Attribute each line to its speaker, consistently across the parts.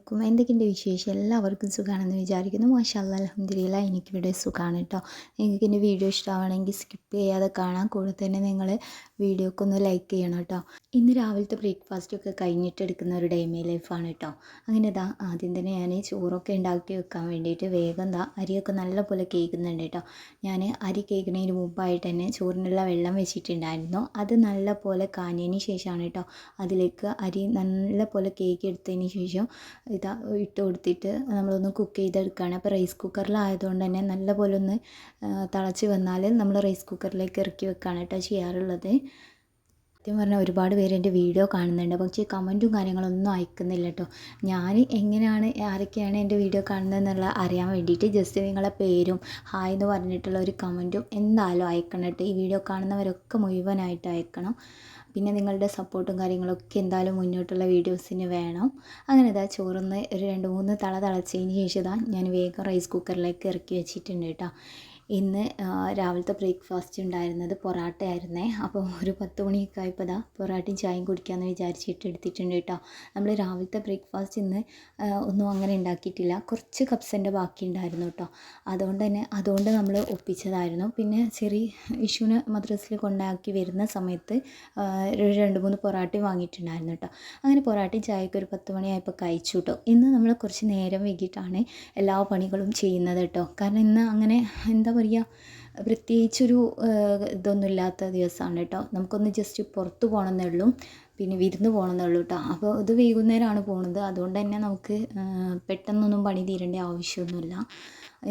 Speaker 1: അലൈക്കും എന്തൊക്കെയുണ്ട് വിശേഷം? എല്ലാവർക്കും സുഖമാണെന്ന് വിചാരിക്കുന്നു. മാഷാല്ല അലഹമ്മദില്ല എനിക്കിവിടെ സുഖമാണ് കേട്ടോ നിങ്ങൾക്ക് എന്റെ വീഡിയോ ഇഷ്ടമാണെങ്കിൽ സ്കിപ്പ് ചെയ്യാതെ കാണാം. കൂടെ തന്നെ നിങ്ങൾ വീഡിയോക്ക് ഒന്ന് ലൈക്ക് ചെയ്യണം കേട്ടോ ഇന്ന് രാവിലത്തെ ബ്രേക്ക്ഫാസ്റ്റൊക്കെ കഴിഞ്ഞിട്ട് എടുക്കുന്ന ഒരു ഡൈമേ ലൈഫാണ് കേട്ടോ അങ്ങനെ ഇതാ ആദ്യം തന്നെ ഞാൻ ചോറൊക്കെ ഉണ്ടാക്കി വെക്കാൻ വേണ്ടിയിട്ട് വേഗം എന്താ അരിയൊക്കെ നല്ലപോലെ കേൾക്കുന്നുണ്ട് കേട്ടോ ഞാൻ അരി കേൾക്കുന്നതിന് മുമ്പായിട്ട് തന്നെ ചോറിനുള്ള വെള്ളം വെച്ചിട്ടുണ്ടായിരുന്നു. അത് നല്ലപോലെ കാഞ്ഞതിന് ശേഷമാണ് കേട്ടോ അതിലേക്ക് അരി നല്ലപോലെ കേക്ക് എടുത്തതിന് ശേഷം ഇതാ ഇട്ട് കൊടുത്തിട്ട് നമ്മളൊന്ന് കുക്ക് ചെയ്തെടുക്കുകയാണ് അപ്പോൾ റൈസ് കുക്കറിലായതുകൊണ്ട് തന്നെ നല്ലപോലെ ഒന്ന് തിളച്ച് വന്നാൽ നമ്മൾ റൈസ് കുക്കറിലേക്ക് ഇറക്കി വെക്കുകയാണ് കേട്ടോ ചെയ്യാറുള്ളത്. സത്യം പറഞ്ഞാൽ ഒരുപാട് പേര് എന്റെ വീഡിയോ കാണുന്നുണ്ട്. പക്ഷേ കമന്റും കാര്യങ്ങളൊന്നും അയക്കുന്നില്ല കേട്ടോ. ഞാൻ എങ്ങനെയാണ് ആരൊക്കെയാണ് എന്റെ വീഡിയോ കാണുന്നതെന്നുള്ള അറിയാൻ വേണ്ടിയിട്ട് ജസ്റ്റ് നിങ്ങളെ പേരും ഹായ് എന്ന് പറഞ്ഞിട്ടുള്ള ഒരു കമന്റും എന്തായാലും അയക്കണം കേട്ടോ. ഈ വീഡിയോ കാണുന്നവരൊക്കെ മുഴുവനായിട്ട് അയക്കണം. പിന്നെ നിങ്ങളുടെ സപ്പോർട്ടും കാര്യങ്ങളൊക്കെ എന്തായാലും മുന്നോട്ടുള്ള വീഡിയോസിന് വേണം. അങ്ങനെ ഇതാ ചോറൊന്ന് ഒരു രണ്ട് മൂന്ന് തള തിളച്ചതിന് ശേഷം ഇതാ ഞാൻ വേഗം റൈസ് കുക്കറിലേക്ക് ഇറക്കി വെച്ചിട്ടുണ്ട് കേട്ടോ. ഇന്ന് രാവിലത്തെ ബ്രേക്ക്ഫാസ്റ്റ് ഉണ്ടായിരുന്നത് പൊറാട്ട ആയിരുന്നേ അപ്പോൾ ഒരു പത്ത് മണിയൊക്കെ ആയപ്പോൾ ഇതാ പൊറാട്ടയും ചായയും കുടിക്കാമെന്ന് വിചാരിച്ചിട്ട് എടുത്തിട്ടുണ്ട് കേട്ടോ. നമ്മൾ രാവിലത്തെ ബ്രേക്ക്ഫാസ്റ്റ് ഇന്ന് ഒന്നും അങ്ങനെ ഉണ്ടാക്കിയിട്ടില്ല. കുറച്ച് കപ്സിന്റെ ബാക്കി ഉണ്ടായിരുന്നു കേട്ടോ. അതുകൊണ്ട് തന്നെ അതുകൊണ്ട് നമ്മൾ ഒപ്പിച്ചതായിരുന്നു. പിന്നെ ചെറിയ ഇഷുവിന് മദ്രസിൽ കൊണ്ടാക്കി വരുന്ന സമയത്ത് ഒരു രണ്ട് മൂന്ന് പൊറാട്ടയും വാങ്ങിയിട്ടുണ്ടായിരുന്നു കേട്ടോ. അങ്ങനെ പൊറാട്ടയും ചായയൊക്കെ ഒരു പത്ത് മണിയായപ്പോൾ കഴിച്ചു കേട്ടോ. ഇന്ന് നമ്മൾ കുറച്ച് നേരം വൈകിട്ടാണ് എല്ലാ പണികളും ചെയ്യുന്നത് കേട്ടോ. കാരണം ഇന്ന് അങ്ങനെ എന്താ പറയുക പ്രത്യേകിച്ചൊരു ഇതൊന്നുമില്ലാത്ത ദിവസമാണ് കേട്ടോ. നമുക്കൊന്ന് ജസ്റ്റ് പുറത്ത് പോകണമെന്നേ ഉള്ളൂ പിന്നെ വിരുന്ന് പോകണമെന്നേ ഉള്ളൂ കേട്ടോ. അപ്പോൾ ഇത് വൈകുന്നേരമാണ് പോണത്. അതുകൊണ്ട് തന്നെ നമുക്ക് പെട്ടെന്നൊന്നും പണി തീരേണ്ട ആവശ്യമൊന്നുമില്ല.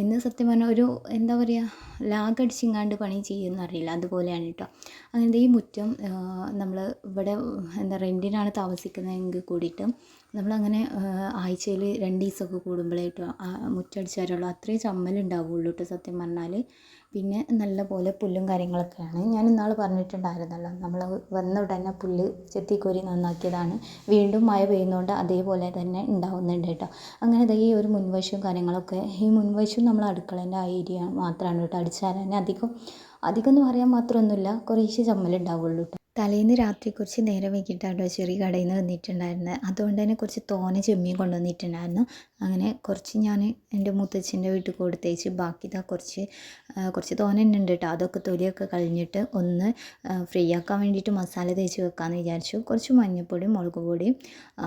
Speaker 1: ഇന്ന് സത്യം പറഞ്ഞാൽ ഒരു എന്താ പറയുക ലാഗ് അടിച്ചിങ്ങാണ്ട് പണി ചെയ്യുമെന്നറിയില്ല അതുപോലെയാണ് കേട്ടോ. അങ്ങനത്തെ ഈ മുറ്റം നമ്മൾ ഇവിടെ എന്താ റെന്റിനാണ് താമസിക്കുന്നതെങ്കിൽ കൂടിയിട്ട് നമ്മളങ്ങനെ ആഴ്ചയിൽ രണ്ട് ദിവസമൊക്കെ കൂടുമ്പോഴേ കേട്ടോ മുറ്റടിച്ചാലുള്ളൂ അത്രയും ചമ്മലുണ്ടാവുള്ളൂ കേട്ടോ സത്യം പറഞ്ഞാൽ പിന്നെ നല്ല പോലെ പുല്ലും കാര്യങ്ങളൊക്കെയാണ്. ഞാൻ ഇന്നാൾ പറഞ്ഞിട്ടുണ്ടായിരുന്നല്ലോ നമ്മൾ വന്ന ഉടനെ പുല്ല് ചെത്തിക്കോരി നന്നാക്കിയതാണ്. വീണ്ടും മഴ പെയ്യുന്നതുകൊണ്ട് അതേപോലെ തന്നെ ഉണ്ടാവുന്നുണ്ട് കേട്ടോ അങ്ങനെ ഈ ഒരു മുൻവശവും കാര്യങ്ങളൊക്കെ ഈ മുൻവശവും നമ്മൾ അടുക്കളേന്റെ ആ ഏരിയ മാത്രമാണ് കേട്ടോ അടിച്ചാൽ തന്നെ അധികം അധികം എന്ന് പറയാൻ മാത്രമൊന്നുമില്ല കുറേശ്ശെ ചമ്മലുണ്ടാവുള്ളൂ കേട്ടോ തലേന്ന് രാത്രി കുറച്ച് നേരം വൈകിട്ടാണ് ചെറിയ കടയിൽ നിന്ന് വന്നിട്ടുണ്ടായിരുന്നത് അതുകൊണ്ട് തന്നെ കുറച്ച് തോന ചെമ്മീൻ കൊണ്ടുവന്നിട്ടുണ്ടായിരുന്നു. അങ്ങനെ കുറച്ച് ഞാൻ എന്റെ മുത്തച്ഛന്റെ വീട്ടിൽ കൊടുത്തേച്ച് ബാക്കി ഇതാ കുറച്ച് കുറച്ച് തോന ഉണ്ട് കേട്ടോ. അതൊക്കെ തൊലിയൊക്കെ കഴിഞ്ഞിട്ട് ഒന്ന് ഫ്രീ ആക്കാൻ വേണ്ടിയിട്ട് മസാല തേച്ച് വെക്കാമെന്ന് വിചാരിച്ചു. കുറച്ച് മഞ്ഞൾപ്പൊടിയും മുളക് പൊടിയും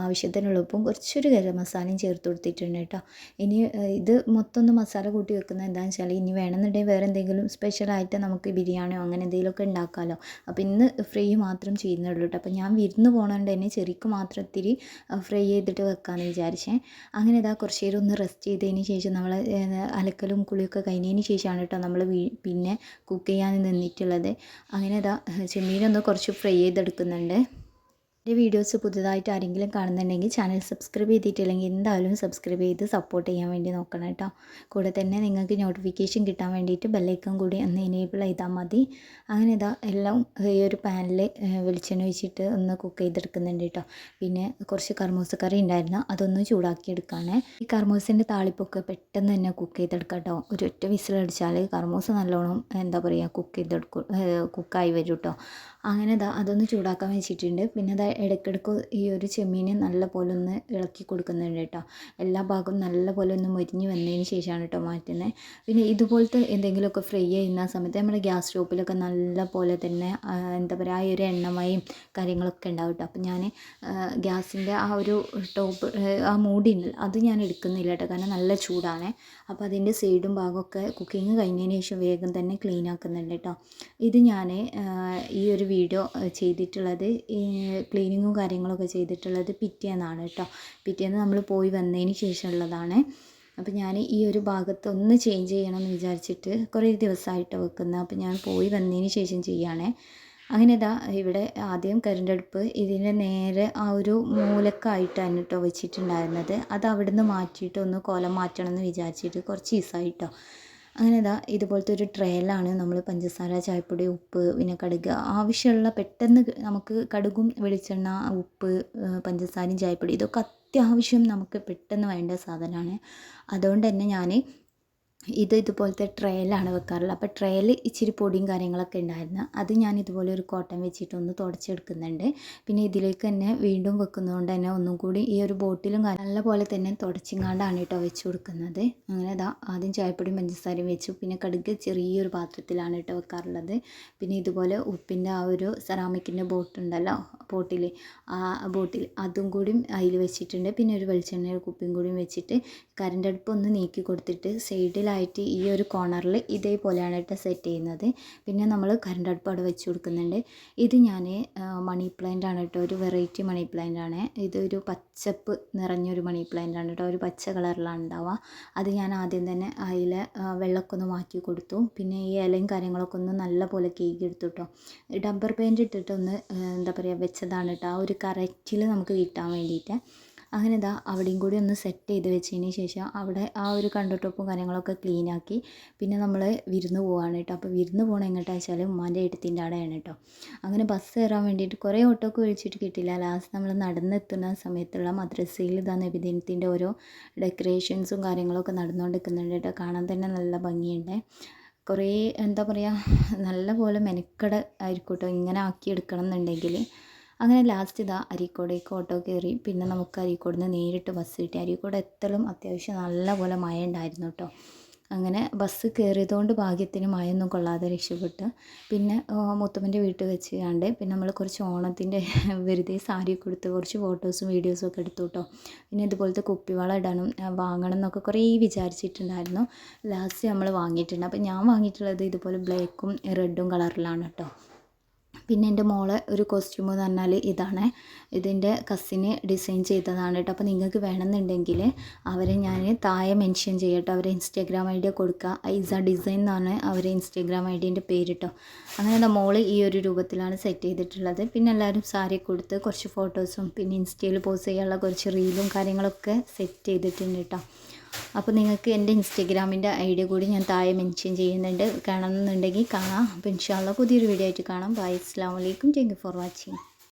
Speaker 1: ആവശ്യത്തിനുള്ള ഉപ്പും കുറച്ചൊരു ഗരം മസാലയും ചേർത്ത് കൊടുത്തിട്ടുണ്ട് കേട്ടോ. ഇനി ഇത് മൊത്തം ഒന്ന് മസാല കൂട്ടി വെക്കുന്നത് എന്താണെന്ന് വെച്ചാൽ ഇനി വേണമെന്നുണ്ടെങ്കിൽ വേറെ എന്തെങ്കിലും സ്പെഷ്യലായിട്ട് നമുക്ക് ബിരിയാണിയോ അങ്ങനെ എന്തെങ്കിലുമൊക്കെ ഉണ്ടാക്കാമല്ലോ അപ്പോൾ ഇന്ന് ഫ്രീ മാത്രം ചെയ്യുന്നുള്ളൂ കേട്ടോ അപ്പോൾ ഞാൻ വിരുന്ന് പോകണതുകൊണ്ട് തന്നെ ചെറിക്ക് മാത്രം ഇത്തിരി ഫ്രൈ ചെയ്തിട്ട് വെക്കാമെന്ന് വിചാരിച്ചേ. അങ്ങനെ ഇതാ കുറച്ച് നേരം ഒന്ന് റെസ്റ്റ് ചെയ്തതിന് ശേഷം നമ്മൾ അലക്കലും കുളിയൊക്കെ കഴിഞ്ഞതിന് ശേഷമാണ് കേട്ടോ നമ്മൾ പിന്നെ കുക്ക് ചെയ്യാൻ നിന്നിട്ടുള്ളത്. അങ്ങനെ ഇതാ ചെമ്മീനൊന്ന് കുറച്ച് ഫ്രൈ ചെയ്തെടുക്കുന്നുണ്ട്. എന്റെ വീഡിയോസ് പുതുതായിട്ട് ആരെങ്കിലും കാണുന്നുണ്ടെങ്കിൽ ചാനൽ സബ്സ്ക്രൈബ് ചെയ്തിട്ടില്ലെങ്കിൽ എന്തായാലും സബ്സ്ക്രൈബ് ചെയ്ത് സപ്പോർട്ട് ചെയ്യാൻ വേണ്ടി നോക്കണം കേട്ടോ. കൂടെ തന്നെ നിങ്ങൾക്ക് നോട്ടിഫിക്കേഷൻ കിട്ടാൻ വേണ്ടിയിട്ട് ബെല്ലൈക്കൺ കൂടി ഒന്ന് എനേബിൾ ചെയ്താൽ മതി. അങ്ങനെ ഇതാ എല്ലാം ഈ ഒരു പാനിൽ വെളിച്ചെണ്ണ ഒഴിച്ചിട്ട് ഒന്ന് കുക്ക് ചെയ്തെടുക്കുന്നുണ്ട് കേട്ടോ. പിന്നെ കുറച്ച് കർമൂസ കറി ഉണ്ടായിരുന്നു അതൊന്ന് ചൂടാക്കി ഈ കർമൂസിന്റെ താളിപ്പൊക്കെ പെട്ടെന്ന് തന്നെ കുക്ക് ചെയ്തെടുക്കാം കേട്ടോ. ഒരു ഒറ്റ വിസിലടിച്ചാൽ കർമൂസ നല്ലോണം എന്താ പറയുക കുക്ക് ചെയ്തെടുക്കും കുക്കായി വരും കേട്ടോ. അങ്ങനെ ദാ അതൊന്ന് ചൂടാക്കാൻ വെച്ചിട്ടുണ്ട്. പിന്നെ ദാ ഇടയ്ക്കിടയ്ക്ക് ഈ ഒരു ചെമ്മീനെ നല്ല പോലെ ഒന്ന് ഇളക്കി കൊടുക്കുന്നുണ്ട് കേട്ടോ. എല്ലാ ഭാഗവും നല്ല പോലെ ഒന്ന് മൊരിഞ്ഞ് വന്നതിന് ശേഷമാണ് കേട്ടോ മാറ്റുന്നത് പിന്നെ ഇതുപോലത്തെ എന്തെങ്കിലുമൊക്കെ ഫ്രൈ ചെയ്യുന്ന സമയത്ത് നമ്മുടെ ഗ്യാസ് സ്റ്റോപ്പിലൊക്കെ നല്ല പോലെ തന്നെ എന്താ പറയുക ആ ഒരു എണ്ണമയും കാര്യങ്ങളൊക്കെ ഉണ്ടാവും കേട്ടോ. അപ്പം ഞാൻ ഗ്യാസിന്റെ ആ ഒരു ടോപ്പ് ആ മൂടി അത് ഞാൻ എടുക്കുന്നില്ല കേട്ടോ. കാരണം നല്ല ചൂടാണ്. അപ്പോൾ അതിന്റെ സൈഡും ഭാഗമൊക്കെ കുക്കിംഗ് കഴിഞ്ഞതിന് ശേഷം വേഗം തന്നെ ക്ലീൻ ആക്കുന്നുണ്ട് കേട്ടോ. ഇത് ഞാൻ ഈ ഒരു വീഡിയോ ചെയ്തിട്ടുള്ളത് ക്ലീനിങ്ങും കാര്യങ്ങളൊക്കെ ചെയ്തിട്ടുള്ളത് പിറ്റേന്നാണ് കേട്ടോ പിറ്റേന്ന് നമ്മൾ പോയി വന്നതിന് ശേഷമുള്ളതാണ്. അപ്പോൾ ഞാൻ ഈ ഒരു ഭാഗത്ത് ഒന്ന് ചേഞ്ച് ചെയ്യണമെന്ന് വിചാരിച്ചിട്ട് കുറേ ദിവസമായിട്ട് വെക്കുന്നത് അപ്പോൾ ഞാൻ പോയി വന്നതിന് ശേഷം ചെയ്യുകയാണേ അങ്ങനെ ഇതാ ഇവിടെ ആദ്യം കരണ്ടടുപ്പ് ഇതിന്റെ നേരെ ആ ഒരു മൂലക്കായിട്ടാണ് കേട്ടോ വെച്ചിട്ടുണ്ടായിരുന്നത്. അത് അവിടുന്ന് മാറ്റിയിട്ട് ഒന്ന് കോലം മാറ്റണം എന്ന് വിചാരിച്ചിട്ട് കുറച്ച് ദിവസമായിട്ടോ. അങ്ങനെ ഇതാ ഇതുപോലത്തെ ഒരു ട്രേയിലാണ് നമ്മൾ പഞ്ചസാര ചായപ്പൊടി ഉപ്പ് പിന്നെ കടുക് ആവശ്യമുള്ള പെട്ടെന്ന് നമുക്ക് കടുകും വെളിച്ചെണ്ണ ഉപ്പ് പഞ്ചസാരയും ചായപ്പൊടി ഇതൊക്കെ അത്യാവശ്യം നമുക്ക് പെട്ടെന്ന് വേണ്ട സാധനമാണ്. അതുകൊണ്ട് തന്നെ ഞാൻ ഇത് ഇതുപോലത്തെ ട്രേയിലാണ് വെക്കാറുള്ളത്. അപ്പോൾ ട്രേയിൽ ഇച്ചിരി പൊടിയും കാര്യങ്ങളൊക്കെ ഉണ്ടായിരുന്നു. അത് ഞാൻ ഇതുപോലെ ഒരു കോട്ടൺ വെച്ചിട്ട് ഒന്ന് തുടച്ചെടുക്കുന്നുണ്ട്. പിന്നെ ഇതിലേക്ക് തന്നെ വീണ്ടും വെക്കുന്നതുകൊണ്ട് തന്നെ ഒന്നും കൂടി ഈ ഒരു ബോട്ടിലും നല്ല പോലെ തന്നെ തുടച്ചിങ്ങാണ്ടാണ് കേട്ടോ വെച്ച് കൊടുക്കുന്നത്. അങ്ങനെ ഇതാ ആദ്യം ചായപ്പൊടിയും പഞ്ചസാരയും വെച്ചു. പിന്നെ കടുക് ചെറിയൊരു പാത്രത്തിലാണ് കേട്ടോ വെക്കാറുള്ളത്. പിന്നെ ഇതുപോലെ ഉപ്പിന്റെ ആ ഒരു സെറാമിക്കിന്റെ ബോട്ടുണ്ടല്ലോ ബോട്ടിൽ ആ ബോട്ടിൽ അതും കൂടി അതിൽ വെച്ചിട്ടുണ്ട്. പിന്നെ ഒരു വെളിച്ചെണ്ണയുടെ കുപ്പിയും കൂടിയും വെച്ചിട്ട് ഒന്ന് നീക്കി കൊടുത്തിട്ട് സൈഡിലായിട്ട് ഈ ഒരു കോർണറിൽ ഇതേപോലെയാണ് കേട്ടോ സെറ്റ് ചെയ്യുന്നത്. പിന്നെ നമ്മൾ കറണ്ട് അടുപ്പ് അവിടെ വെച്ച് കൊടുക്കുന്നുണ്ട്. ഇത് ഞാൻ മണി പ്ലാന്റ് ആണ് കേട്ടോ ഒരു വെറൈറ്റി മണി പ്ലാന്റ് ആണ്. ഇതൊരു പച്ചപ്പ് നിറഞ്ഞൊരു മണി പ്ലാന്റ് ആണ് കേട്ടോ ഒരു പച്ച കളറിലാണ് ഉണ്ടാവുക അത് ഞാൻ ആദ്യം തന്നെ അതിൽ വെള്ളമൊക്കെ ഒന്ന് മാറ്റി കൊടുത്തു. പിന്നെ ഈ ഇലയും കാര്യങ്ങളൊക്കെ ഒന്ന് നല്ല പോലെ കേക്ക് എടുത്തു കേട്ടോ ഡബ്ബർ പെയിന്റ് ഇട്ടിട്ട് ഒന്ന് എന്താ പറയുക വെച്ചതാണ് കേട്ടോ ആ ഒരു കറക്റ്റിൽ നമുക്ക് കിട്ടാൻ വേണ്ടിയിട്ട് അങ്ങനെ ഇതാ അവിടെയും കൂടി ഒന്ന് സെറ്റ് ചെയ്ത് വെച്ചതിന് ശേഷം അവിടെ ആ ഒരു കണ്ടോട്ടൊപ്പും കാര്യങ്ങളൊക്കെ ക്ലീനാക്കി പിന്നെ നമ്മൾ വിരുന്ന് പോവാണ് കേട്ടോ. അപ്പോൾ വിരുന്ന് പോകണം എങ്ങോട്ടാ വെച്ചാൽ ഉമ്മാന്റെ എടുത്തിന്റെ അവിടെയാണ് കേട്ടോ. അങ്ങനെ ബസ് കയറാൻ വേണ്ടിയിട്ട് കുറേ ഓട്ടോക്ക് വിളിച്ചിട്ട് കിട്ടില്ല ലാസ്റ്റ് നമ്മൾ നടന്നെത്തുന്ന സമയത്തുള്ള മദ്രസയിൽ ഇതാ നബിദിനത്തിന്റെ ഓരോ ഡെക്കറേഷൻസും കാര്യങ്ങളൊക്കെ നടന്നുകൊണ്ടിരിക്കുന്നുണ്ട് കേട്ടോ. കാണാൻ തന്നെ നല്ല ഭംഗിയുണ്ട്. കുറേ എന്താ പറയുക നല്ല പോലെ മെനക്കട ആയിരിക്കും കേട്ടോ ഇങ്ങനെ ആക്കി എടുക്കണം എന്നുണ്ടെങ്കിൽ അങ്ങനെ ലാസ്റ്റ് ഇതാ അരീക്കോടേക്ക് ഓട്ടോ കയറി പിന്നെ നമുക്ക് അരീക്കോട് നിന്ന് നേരിട്ട് ബസ് കിട്ടി. അരീക്കോട് എത്തലും അത്യാവശ്യം നല്ല പോലെ മഴ ഉണ്ടായിരുന്നു കേട്ടോ അങ്ങനെ ബസ് കയറിയതുകൊണ്ട് ഭാഗ്യത്തിന് മഴയൊന്നും കൊള്ളാതെ രക്ഷപ്പെട്ട്. പിന്നെ മുത്തമ്മന്റെ വീട്ടിൽ വെച്ച് കണ്ട് പിന്നെ നമ്മൾ കുറച്ച് ഓണത്തിന്റെ വെറുതെ സാരി കൊടുത്ത് കുറച്ച് ഫോട്ടോസും വീഡിയോസും ഒക്കെ എടുത്തു കേട്ടോ പിന്നെ ഇതുപോലത്തെ കുപ്പിവള ഇടണം വാങ്ങണം എന്നൊക്കെ കുറേ വിചാരിച്ചിട്ടുണ്ടായിരുന്നു. ലാസ്റ്റ് നമ്മൾ വാങ്ങിയിട്ടുണ്ട്. അപ്പോൾ ഞാൻ വാങ്ങിയിട്ടുള്ളത് ഇതുപോലെ ബ്ലാക്കും റെഡും കളറിലാണ് കേട്ടോ പിന്നെ എന്റെ മോളെ ഒരു കോസ്റ്റ്യൂം എന്ന് പറഞ്ഞാൽ ഇതാണ്. ഇതിന്റെ കസിന് ഡിസൈൻ ചെയ്തതാണ് കേട്ടോ. അപ്പോൾ നിങ്ങൾക്ക് വേണമെന്നുണ്ടെങ്കിൽ അവരെ ഞാൻ താഴെ മെൻഷൻ ചെയ്യട്ടോ. അവരെ ഇൻസ്റ്റാഗ്രാം ഐ ഡി കൊടുക്കുക ഐസ ഡിസൈൻ എന്നാണ് അവരെ ഇൻസ്റ്റാഗ്രാം ഐ ഡീന്റെ പേര് കേട്ടോ. അങ്ങനെ മോൾ ഈ ഒരു രൂപത്തിലാണ് സെറ്റ് ചെയ്തിട്ടുള്ളത്. പിന്നെ എല്ലാവരും സാരി കൊടുത്ത് കുറച്ച് ഫോട്ടോസും പിന്നെ ഇൻസ്റ്റയിൽ പോസ്റ്റ് ചെയ്യാനുള്ള കുറച്ച് റീലും കാര്യങ്ങളൊക്കെ സെറ്റ് ചെയ്തിട്ടുണ്ട് കേട്ടോ. അപ്പോൾ നിങ്ങൾക്ക് എന്റെ ഇൻസ്റ്റഗ്രാമിന്റെ ഐ ഡി കൂടി ഞാൻ താഴെ മെൻഷൻ ചെയ്യുന്നുണ്ട് കാണണമെന്നുണ്ടെങ്കിൽ കാണാം. അപ്പോൾ ഇൻഷാല്ല പുതിയൊരു വീഡിയോ ആയിട്ട് കാണാം. ബൈ അസ്സാം വലൈക്കും താങ്ക് യു ഫോർ വാച്ചിങ്